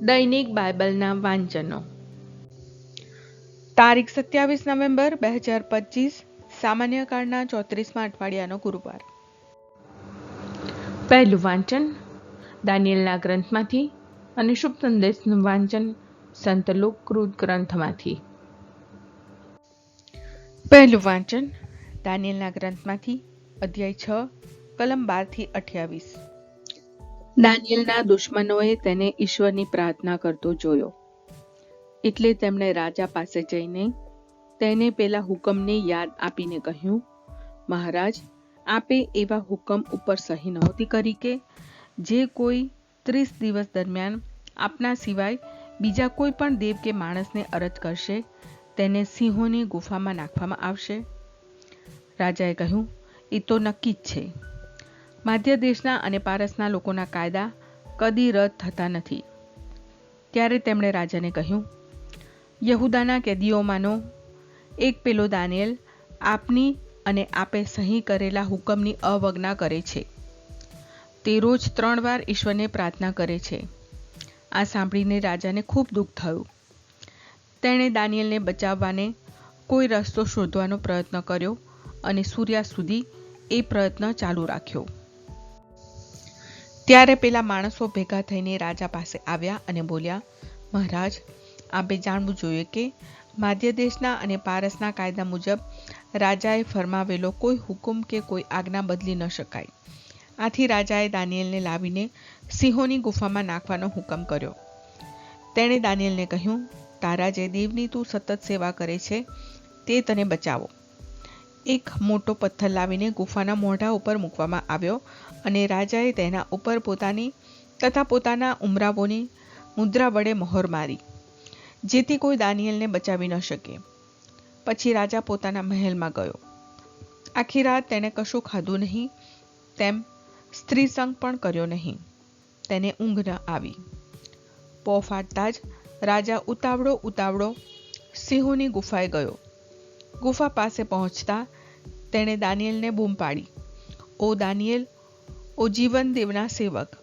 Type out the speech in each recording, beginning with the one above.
દૈનિક બાઇબલના વાંચનો. તારીખ સત્યાવીસ નવેમ્બર બે હજાર પચીસ, સામાન્ય કાળના ચોત્રીસમાં અઠવાડિયાનો ગુરુવાર. પહેલું વાંચન, દાનિયેલના ગ્રંથમાંથી અને શુભ સંદેશનું વાંચન સંત લોકકૃત ગ્રંથમાંથી. પહેલું વાંચન, દાનિયેલના ગ્રંથમાંથી, અધ્યાય છ, કલમ બારથી અઠ્યાવીસ. દાનિયેલના દુશ્મનોએ તેને ઈશ્વરની પ્રાર્થના કરતો જોયો. એટલે તેમણે રાજા પાસે જઈને તેને પેલા હુકમને યાદ આપીને કહ્યું, મહારાજ, આપે એવા હુકમ ઉપર સહી નહોતી કરી કે જે કોઈ ત્રીસ દિવસ દરમિયાન આપના સિવાય બીજા કોઈ પણ દેવ કે માણસને અરજ કરશે, તેને સિંહોની ગુફામાં નાખવામાં આવશે? રાજાએ કહ્યું, એ તો નક્કી જ છે. માધ્ય દેશના અને પારસના લોકોના કાયદા કદી રદ થતા નથી. ત્યારે તેમણે રાજાને કહ્યું, યહુદાના કેદીઓમાંનો એક પેલો દાનિયેલ આપની અને આપે સહી કરેલા હુકમની અવગણના કરે છે. તે રોજ ત્રણ વાર ઈશ્વરને પ્રાર્થના કરે છે. આ સાંભળીને રાજાને ખૂબ દુઃખ થયું. તેણે દાનિયેલને બચાવવાને કોઈ રસ્તો શોધવાનો પ્રયત્ન કર્યો અને સૂર્યા સુધી એ પ્રયત્ન ચાલુ રાખ્યો. ત્યારે પેલા માણસો ભેગા થઈને રાજા પાસે આવ્યા અને બોલ્યા, મહારાજ, આપે જાણવું જોઈએ કે માધ્ય દેશના અને પારસના કાયદા મુજબ રાજાએ ફરમાવેલો કોઈ હુકમ કે કોઈ આજ્ઞા બદલી ન શકાય. આથી રાજાએ દાનિયેલને લાવીને સિંહોની ગુફામાં નાખવાનો હુકમ કર્યો. તેણે દાનિયેલને કહ્યું, તારા જે દેવની તું સતત સેવા કરે છે, તે તને બચાવો. એક મોટો પથ્થર લાવીને ગુફાના મોઢા ઉપર મૂકવામાં આવ્યો અને રાજાએ તેના ઉપર પોતાની તથા પોતાના ઉમરાવોની મુદ્રા વડે મહોર મારી, જેથી કોઈ દાનિયલને બચાવી ન શકે. પછી રાજા પોતાના મહેલમાં ગયો. આખી રાત તેણે કશું ખાધું નહીં, તેમ સ્ત્રી સંગ પણ કર્યો નહીં. તેને ઊંઘ ન આવી. પો ફાટતા જ રાજા ઉતાવળો ઉતાવળો સિંહોની ગુફાએ ગયો. ગુફા પાસે પહોંચતા તેણે દાનિયેલને બૂમ પાડી. ઓ દાનિયેલ, ઓ જીવન દેવના સેવક,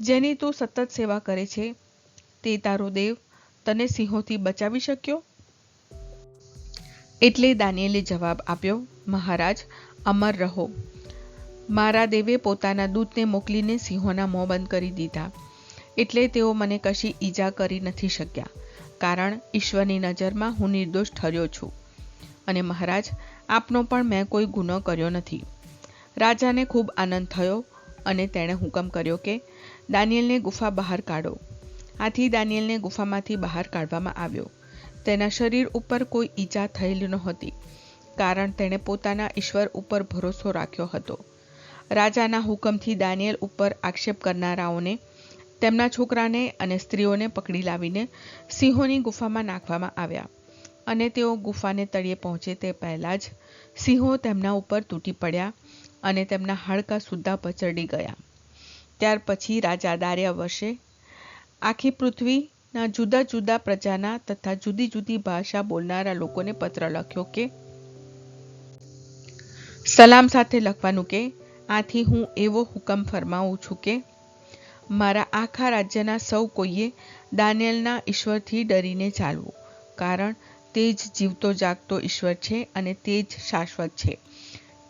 જેની તું સતત સેવા કરે છે, તે તારો દેવ તને સિંહોથી બચાવી શક્યો? એટલે દાનિયેલે જવાબ આપ્યો, મહારાજ, અમર રહો. મારા દેવે પોતાના દૂતને મોકલીને સિંહોના મોં બંધ કરી દીધા. એટલે તેઓ મને કશી ઈજા કરી નથી શક્યા, કારણ ઈશ્વરની નજરમાં હું નિર્દોષ ઠર્યો છું. અને મહારાજ, આપનો પણ મેં કોઈ ગુનો કર્યો નથી. રાજાને ખૂબ આનંદ થયો અને તેણે હુકમ કર્યો કે દાનિયેલને ગુફા બહાર કાઢો. આથી દાનિયેલને ગુફામાંથી બહાર કાઢવામાં આવ્યો. તેના શરીર ઉપર કોઈ ઈજા થયેલી નહોતી, કારણ તેણે પોતાના ઈશ્વર ઉપર ભરોસો રાખ્યો હતો. રાજાના હુકમથી દાનિયેલ ઉપર આક્ષેપ કરનારાઓને, તેમના છોકરાને અને સ્ત્રીઓને પકડી લાવીને સિંહોની ગુફામાં નાખવામાં આવ્યા. અને તેઓ ગુફાને તળિયે પહોંચે તે પહેલાં જ સિંહો તેમના ઉપર તૂટી પડ્યા અને તેમના હાડકાં સુદ્ધા પચડી ગયા. ત્યાર પછી રાજા દાર્યા વર્ષે આખી પૃથ્વીના જુદા જુદા પ્રજાના તથા જુદી જુદી ભાષા બોલનારા લોકોને પત્ર લખ્યો કે, સલામ સાથે લખવાનું કે, આથી હું એવો હુકમ ફરમાવું છું કે, મારા આખા રાજ્યના સૌ કોઈએ દાનિયલના ઈશ્વરથી ડરીને ચાલવું. કારણ તે જ જીવતો જાગતો ઈશ્વર છે અને તે જ શાશ્વત છે.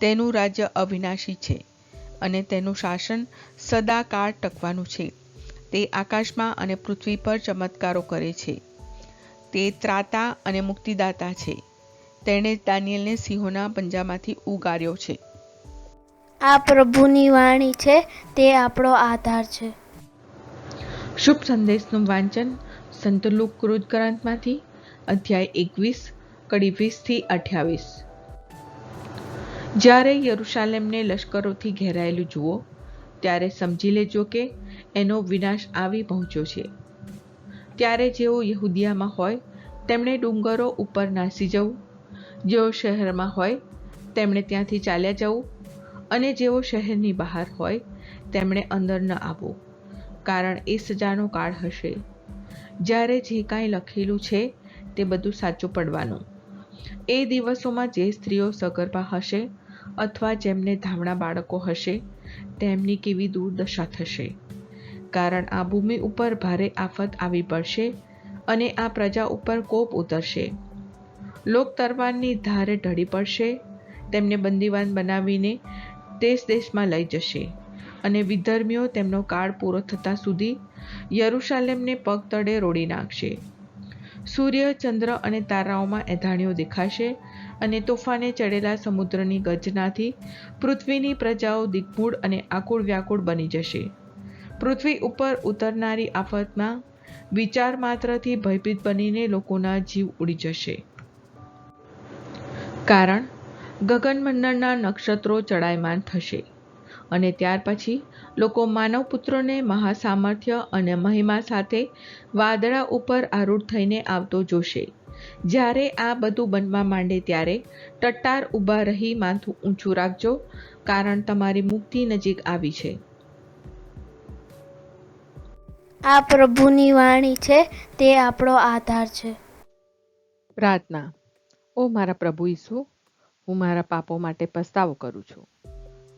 તેનું રાજ્ય અવિનાશી છે અને તેનું શાસન સદાકાળ ટકવાનું છે. તે આકાશમાં અને પૃથ્વી પર ચમત્કારો કરે છે. તે ત્રાતા અને મુક્તિદાતા છે. તેણે દાનિયલને સિંહોના પંજામાંથી ઉગાર્યો છે. આ પ્રભુની વાણી છે તે આપણો આધાર છે. શુભ સંદેશનું વાંચન સંત લુક લુકૃત ગ્રંથમાંથી અધ્યાય એકવીસ કડી વીસથી અઠ્યાવીસ. જ્યારે યરુશાલેમને લશ્કરોથી ઘેરાયેલું જુઓ, ત્યારે સમજી લેજો કે એનો વિનાશ આવી પહોંચ્યો છે. ત્યારે જેઓ યહુદિયામાં હોય, તેમણે ડુંગરો ઉપર નાસી જવું. જેઓ શહેરમાં હોય, તેમણે ત્યાંથી ચાલ્યા જવું. અને જેઓ શહેરની બહાર હોય, તેમણે અંદર ન આવવું, કારણ એ સજાનો કાળ હશે. જ્યારે જે કાંઈ લખેલું છે તે બધું સાચું પડવાનું. એ દિવસોમાં જે સ્ત્રીઓ સગર્ભા હશે અથવા જેમને ધામણા બાળકો હશે, તેમની કેવી દુર્દશા થશે? કારણ આ ભૂમિ ઉપર ભારે આફત આવી પડશે અને આ પ્રજા ઉપર કોપ ઉતરશે. લોક તરવારની ધારે ઢળી પડશે, તેમને બંદીવાન બનાવીને દેશ દેશમાં લઈ જશે અને વિધર્મીઓ તેમનો કાળ પૂરો થતાં સુધી યરુશાલેમને પગ તળે રોડી નાખશે. સૂર્ય, ચંદ્ર અને તારાઓમાં એધાણીઓ દેખાશે અને તોફાને ચડેલા સમુદ્રની ગર્જનાથી પૃથ્વીની પ્રજાઓ દિગ્મૂળ અને આકુળ વ્યાકુળ બની જશે. પૃથ્વી ઉપર ઉતરનારી આફતમાં વિચાર માત્રથી ભયભીત બનીને લોકોના જીવ ઉડી જશે. કારણ, ગગનમંડળના નક્ષત્રો ચડાયમાન થશે. અને ત્યાર પછી લોકો માનવ પુત્રને મહાસામર્થ્ય અને મહિમા સાથે વાદળા ઉપર આરૂઢ થઈને આવતો જોશે. જ્યારે આ બધું બનવા માંડે ત્યારે ટટ્ટાર ઊભા રહી માથું ઊંચું રાખજો કારણ તમારી મુક્તિ નજીક આવી છે. આ પ્રભુની વાણી છે તે આપણો આધાર છે. પ્રાર્થના. ઓ મારા પ્રભુ ઈસુ હું મારા પાપો માટે પસ્તાવો કરું છું.